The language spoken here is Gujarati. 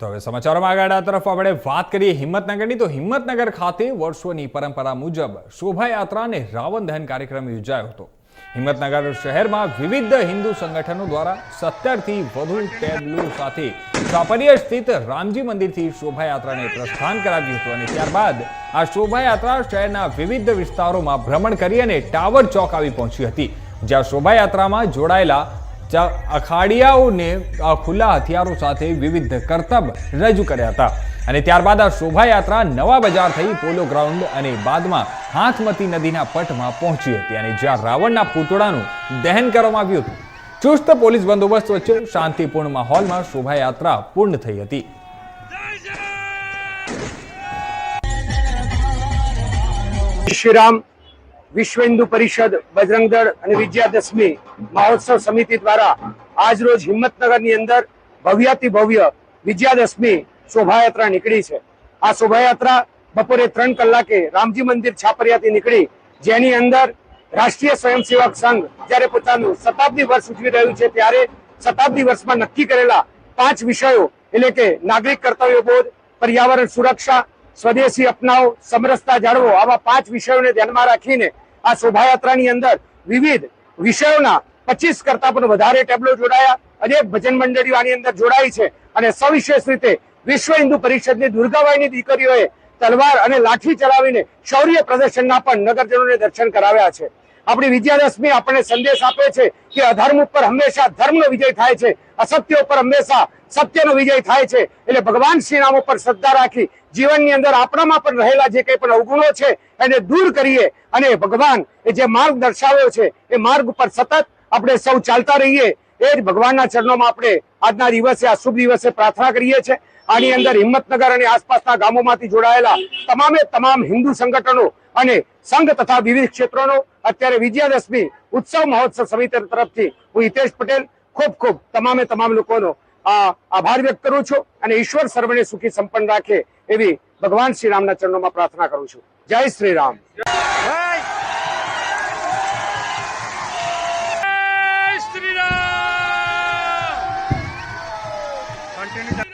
તો હવે સમાચારોમાં આગળ આ તરફ આપણે વાત કરીએ હિંમતનગરની. તો હિંમતનગર ખાતે વર્ષોની પરંપરા મુજબ શોભાયાત્રા અને રાવણ દહન કાર્યક્રમ યોજાયો હતો. હિંમતનગર શહેરમાં વિવિધ હિન્દુ સંગઠનો દ્વારા સત્તરથી વધુ ટેબ્લો સાથે છાપરિયા સ્થિત રામજી મંદિરથી શોભાયાત્રાને પ્રસ્થાન કરાવ્યું હતું અને ત્યારબાદ આ શોભાયાત્રા શહેરના વિવિધ વિસ્તારોમાં ભ્રમણ કરી અને ટાવર ચોક આવી પહોંચી હતી. જ્યાં શોભાયાત્રામાં જોડાયેલા ચ- અખાડિયાઓને ખુલ્લા હથિયારો સાથે વિવિધ કરતબ રજૂ કર્યા હતા. અને ત્યારબાદ આ શોભાયાત્રા નવા બજાર થઈ પોલો ગ્રાઉન્ડ અને બાદમાં હાથમતી નદીના પટમાં પહોંચી હતી અને જ્યાં રાવણના પૂતળાનું દહન કરવામાં આવ્યું હતું. ચુસ્ત પોલીસ બંદોબસ્ત વચ્ચે શાંતિપૂર્ણ માહોલમાં શોભાયાત્રા પૂર્ણ થઈ હતી. શ્રીરામ વિશ્વ હિન્દુ પરિષદ, બજરંગ અને વિજયાદશમી મહોત્સવ સમિતિ દ્વારા આજ રોજ હિંમતનગરની અંદર ભવ્યાતિ ભવ્ય વિજયાદશમી શોભાયાત્રા નીકળી છે. આ શોભાયાત્રા બપોરે ત્રણ કલાકે રામજી મંદિર છાપરિયાથી નીકળી, જેની અંદર રાષ્ટ્રીય સ્વયંસેવક સંઘ જ્યારે પોતાનું શતાબ્દી વર્ષ ઉજવી રહ્યું છે, ત્યારે શતાબ્દી વર્ષમાં નક્કી કરેલા પાંચ વિષયો એટલે કે નાગરિક કર્તવ્ય બોધ, પર્યાવરણ સુરક્ષા સ્વદેશી અપનાવો, સમરસતા જાળવો. આવા પાંચ વિષયોને ધ્યાનમાં રાખીને આ શોભાયાત્રાની અંદર વિવિધ વિષયોના પચીસ કરતા પણ વધારે ટેબલો જોડાયા. અનેક ભજન મંડળીઓ આની અંદર જોડાઈ છે. અને સવિશેષ રીતે વિશ્વ હિન્દુ પરિષદની દુર્ગાબાઈની દીકરીઓએ તલવાર અને લાઠી ચલાવીને શૌર્ય પ્રદર્શનના પણ નગરજનોને દર્શન કરાવ્યા છે. આપણી વિજયાદશમી આપણને સંદેશ આપે છે કે અધર્મ ઉપર હંમેશા ધર્મનો વિજય થાય છે, અસત્ય ઉપર હંમેશા સત્યનો વિજય થાય છે. એટલે ભગવાન શ્રી રામ ઉપર શ્રદ્ધા રાખી જીવનની અંદર આપણામાં પણ રહેલા જે કંઈ પણ અવગુણો છે, એને દૂર કરીએ અને ભગવાન એ જે માર્ગ દર્શાવ્યો છે, એ માર્ગ ઉપર સતત આપણે સૌ ચાલતા રહીએ. એ જ ભગવાનના ચરણોમાં આપણે આજના દિવસે, આ શુભ દિવસે પ્રાર્થના કરીએ છીએ. આની અંદર હિંમતનગર અને આસપાસના ગામોમાંથી જોડાયેલા તમામે તમામ હિન્દુ સંગઠનો અને સંઘ તથા વિવિધ ક્ષેત્રોનો અત્યારે વિજયાદશમી ઉત્સવ મહોત્સવ સમિતિ તરફથી હું હિતેશ પટેલ ખૂબ ખૂબ તમામે તમામ લોકોનો આ આભાર વ્યક્ત કરું છું અને ઈશ્વર સર્વને સુખી સંપન્ન રાખે એવી ભગવાન શ્રી રામના ચરણોમાં પ્રાર્થના કરું છું. જય શ્રી રામ. જય